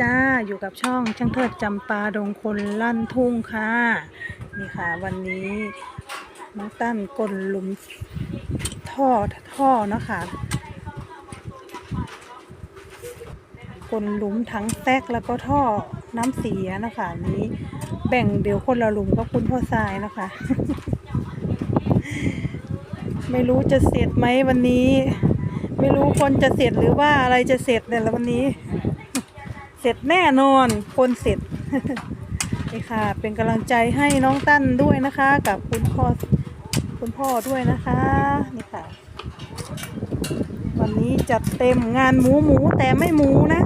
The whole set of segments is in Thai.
จ้าอยู่กับช่องช่างเทิดจำปาดงคนลั่นทุ่งค่ะนี่ค่ะ วันนี้น้องตั้นกลหลุมท่อท่อเนาะคะกลหลุมถังแซกแล้วก็ท่อน้ำเสียนะคะนี้แบ่งเดี๋ยวคนละหลุมก็คุณพ่อทรายนะคะ ไม่รู้จะเสร็จไหมวันนี้ ไม่รู้คนจะเสร็จหรือว่าอะไรจะเสร็จเนี่ยละวันนี้ เสร็จแน่นอน คนเสร็จนี่ค่ะ เป็นกำลังใจให้น้องตั้นด้วยนะคะ กับคุณพ่อคุณพ่อด้วยนะคะนี่ค่ะ วันนี้จัดเต็มงานหมูหมูแต่ไม่หมูนะ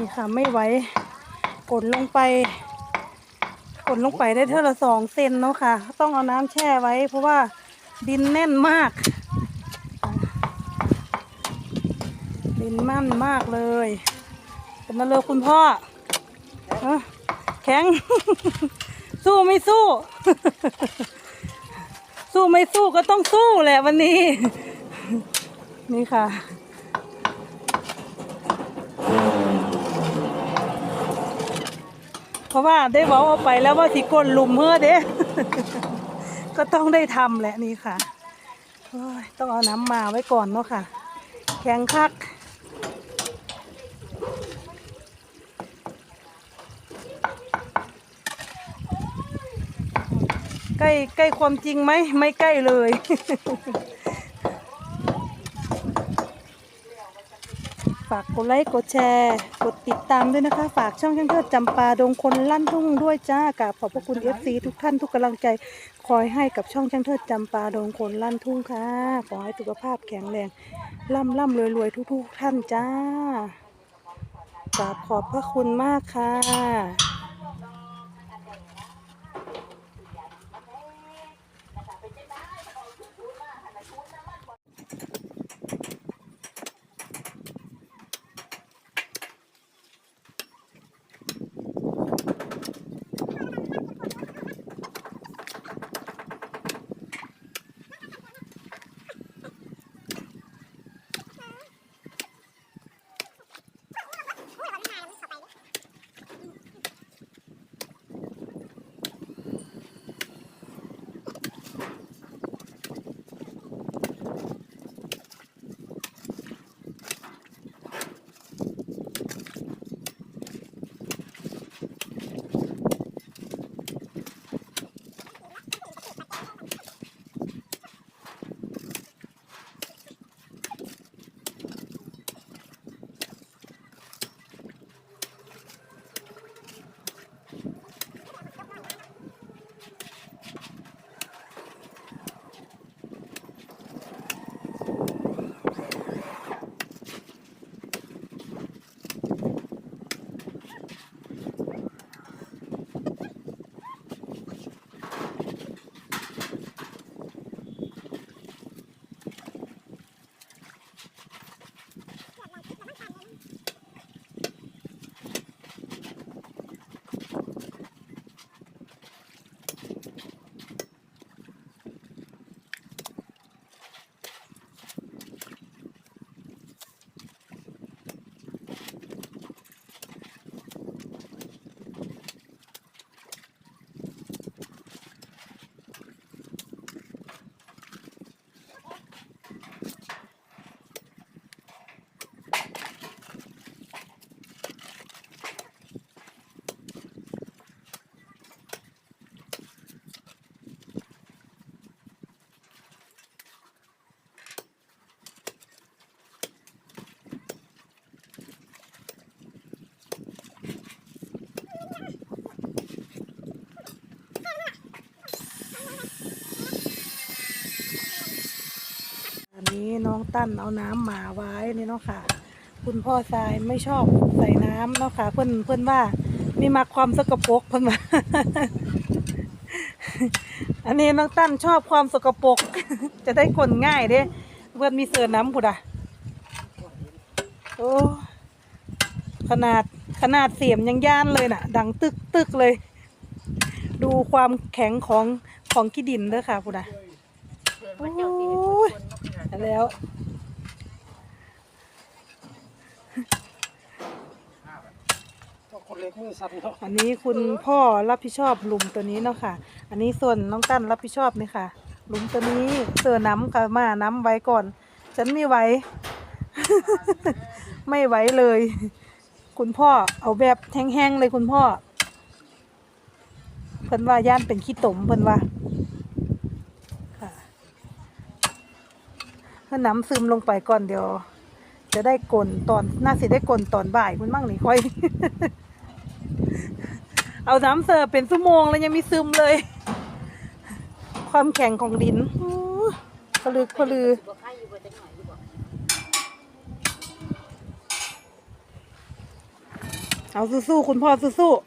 นี่ค่ะไม่ไหวกดลงไปกดลงไปได้เท่าละสองเซนเนาะค่ะ ต้องเอาน้ำแช่ไว้ เพราะว่าดินแน่นมาก ดินมั่นมากเลยเป็นมาเลยคุณพ่อแข็ง สู้ไม่สู้ สู้ไม่สู้ก็ต้องสู้แหละวันนี้ นี่ค่ะ ราะว่าได้บอกเอาไปแล้วว่าสิกลลุมเมื่อเด้ ก็ต้องได้ทำแหละนี่ค่ะต้องเอาน้ำมาไว้ก่อนเนาะค่ะ แข็งคักใกล้ใกล้ความจริงไหมไม่ใกล้เลย ฝากกดไลค์กดแชร์ กดติดตามด้วยนะคะ ฝากช่องช่างเทิดจำปาดงคนลั่นทุ่งด้วยจ้ากราบขอบพระคุณ FC ทุกท่านทุกกำลังใจ คอยให้กับช่องช่างเทิดจำปาดงคนลั่นทุ่งค่ะ ขอให้สุขภาพแข็งแรงร่ำร่ำรวยรวยทุก ๆ ท่านจ้ากราบขอบพระคุณมากค่ะ นนี้น้องตั้นเอาน้ำหมาไว้นี่เนาะค่ะ คุณพ่อทรายไม่ชอบใส่น้ำเนาะค่ะเพื่อนเพื่อนว่ามีมาความสกปรกเพื่อนว่าอันนี้น้องตั้นชอบความสกปรกจะได้คนง่ายเด้เพื่อนมีเสือน้ำผุดอะโอ้ขนาดขนาดเสียมยังย่านเลยน่ะ ดังตึกตึกเลย ดูความแข็งของของขี้ดินเด้อค่ะผุดอะโอ้ แล้ว คนเล็กมือสั่นเนาะอันนี้คุณพ่อรับผิดชอบหลุมตัวนี้เนาะค่ะ อันนี้ส่วนน้องตั้นรับผิดชอบนี่ค่ะ หลุมตัวนี้เสือน้ำค่ะมาน้ำไว้ก่อน ฉันไม่ไหว ไม่ไหวเลย คุณพ่อเอาแบบแห้งๆเลยคุณพ่อ เพิ่นว่าย่านเป็นขี้ตมเพิ่นว่าค่ะ ถ้าน้ำซึมลงไปก่อนเดี๋ยว จะได้กลนตอนน่าสิได้กลนตอนบ่ายคุณมั่งนี่ค่อย เอาน้ำเสิร์ฟเป็นชั่วโมงแล้วยังมีซึมเลย ความแข็งของดินอู้พลึกพลือเอาสู้ๆคุณพ่อสู้ๆ